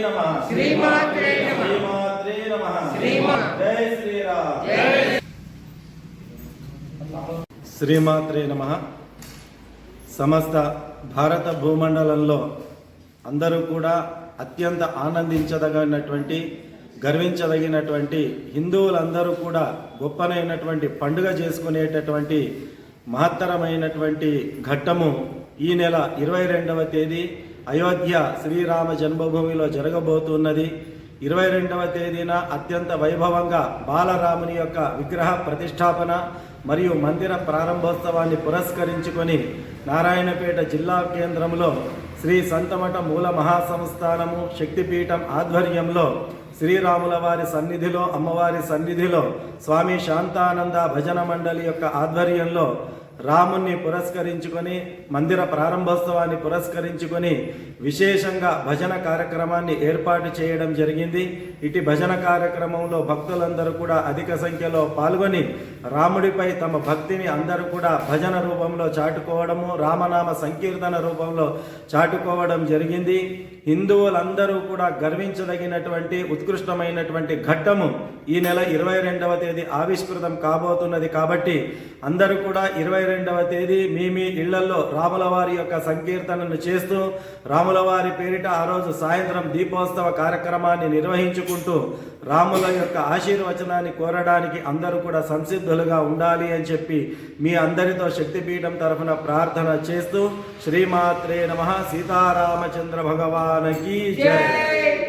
నమ. శ్రీమాత్రే నమః. శ్రీమాత్రే నమ. శ్రీమా- జై శ్రీరామ్. జై శ్రీమాత్రే నమ. సమస్త భారత భూమండలంలో అందరూ కూడా అత్యంత ఆనందించదగినటువంటి గర్వించదగినటువంటి హిందువులందరూ కూడా గొప్పనైనటువంటి పండుగ చేసుకునేటటువంటి మహత్తరమైనటువంటి ఘట్టము ఈ నెల ఇరవై రెండవ తేదీ. అయోధ్య శ్రీరామ జన్మభూమిలో జరగబోతున్నది. ఇరవై రెండవ తేదీన అత్యంత వైభవంగా బాలరాముని యొక్క విగ్రహ ప్రతిష్టాపన మరియు మందిర ప్రారంభోత్సవాన్ని పురస్కరించుకొని నారాయణపేట జిల్లా కేంద్రంలో శ్రీ సంతమఠ మూల మహాసంస్థానము శక్తిపీఠం ఆధ్వర్యంలో శ్రీరాముల వారి సన్నిధిలో అమ్మవారి సన్నిధిలో స్వామి శాంతానంద భజన మండలి యొక్క ఆధ్వర్యంలో రాముణ్ణి పురస్కరించుకొని మందిర ప్రారంభోత్సవాన్ని పురస్కరించుకొని విశేషంగా భజన కార్యక్రమాన్ని ఏర్పాటు చేయడం జరిగింది. ఇటు భజన కార్యక్రమంలో భక్తులందరూ కూడా అధిక సంఖ్యలో పాల్గొని రాముడిపై తమ భక్తిని అందరూ కూడా భజన రూపంలో చాటుకోవడము రామనామ సంకీర్తన రూపంలో చాటుకోవడం జరిగింది. హిందువులందరూ కూడా గర్వించదగినటువంటి ఉత్కృష్టమైనటువంటి ఘట్టము ఈ నెల ఇరవై రెండవ తేదీ ఆవిష్కృతం కాబోతున్నది కాబట్టి అందరూ కూడా ఇరవై రెండవ తేదీ మీ మీ ఇళ్ళలో రాముల వారి యొక్క సంకీర్తనను చేస్తూ రాముల వారి పేరిట ఆ రోజు సాయంత్రం దీపోత్సవ కార్యక్రమాన్ని నిర్వహించుకుంటూ రాముల యొక్క ఆశీర్వచనాన్ని కోరడానికి అందరూ కూడా సంసిద్ధులుగా ఉండాలి అని చెప్పి మీ అందరితో శక్తిపీఠం తరఫున ప్రార్థన చేస్తూ శ్రీమాత్రే నమ సీతారామచంద్ర భగవానకి జయ